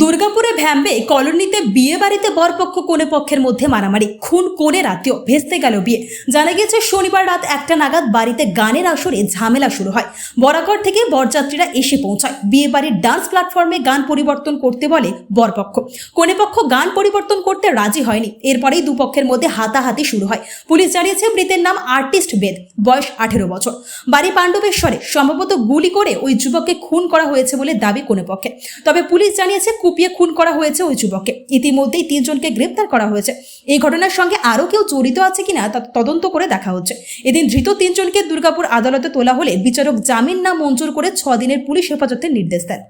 দুর্গাপুরে ভ্যাম্বে কলোনিতে বিয়ে বাড়িতে বরপক্ষ কোনে পক্ষের মধ্যে মারামারি। খুন কোনে রাতেও ভেস্তে গেল বিয়ে। জানা গেছে শনিবার রাত একটা নাগাদ বাড়িতে গানের আসরে ঝামেলা শুরু হয়। বরাকর থেকে বরযাত্রীরা এসে পৌঁছায়। বিয়ে বাড়ির ডান্স প্ল্যাটফর্মে গান পরিবর্তন করতে বলে বরপক্ষ। কোনে পক্ষ গান পরিবর্তন করতে রাজি হয়নি। এরপরেই দুপক্ষের মধ্যে হাতাহাতি শুরু হয়। পুলিশ জানিয়েছে, মৃতের নাম আর্টিস্ট বেদ, বয়স আঠেরো বছর। বাড়ি পাণ্ডবেশ্বরে সম্ভবত গুলি করে ওই যুবককে খুন করা হয়েছে বলে দাবি কোনে পক্ষে। তবে পুলিশ জানিয়েছে কুপিয়ে খুন করা হয়েছে ওই যুবককে। ইতিমধ্যেই তিনজনকে গ্রেপ্তার করা হয়েছে। এই ঘটনার সঙ্গে আরও কেউ জড়িত আছে কিনা তা তদন্ত করে দেখা হচ্ছে। এদিন ধৃত তিনজনকে দুর্গাপুর আদালতে তোলা হলে বিচারক জামিন না মঞ্জুর করে ছ দিনের পুলিশ হেফাজতের নির্দেশ দেন।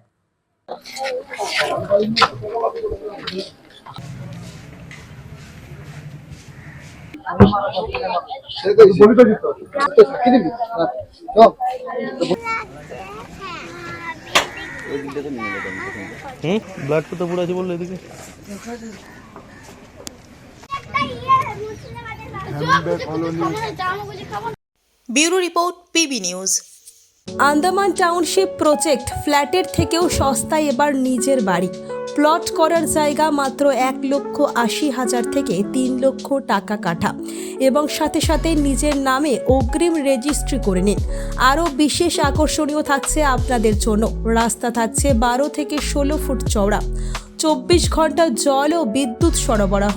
দিতে হবে তো সাক্ষী দিবি হ্যাঁ চল হুম? ব্লাড কোথা পড়ে আছে বলল এদিকে। Bureau report PB news. Andaman township project ফ্ল্যাটের থেকেও সস্তায় এবার নিজের বাড়ি। প্লট করার জায়গা মাত্র এক লক্ষ আশি হাজার থেকে তিন লক্ষ টাকা কাঠা এবং সাথে সাথে নিজের নামে অগ্রিম রেজিস্ট্রি করে নিন। আরও বিশেষ আকর্ষণীয় থাকছে আপনাদের জন্য। রাস্তা থাকছে বারো থেকে ষোলো ফুট চওড়া। চব্বিশ ঘণ্টা জল ও বিদ্যুৎ সরবরাহ।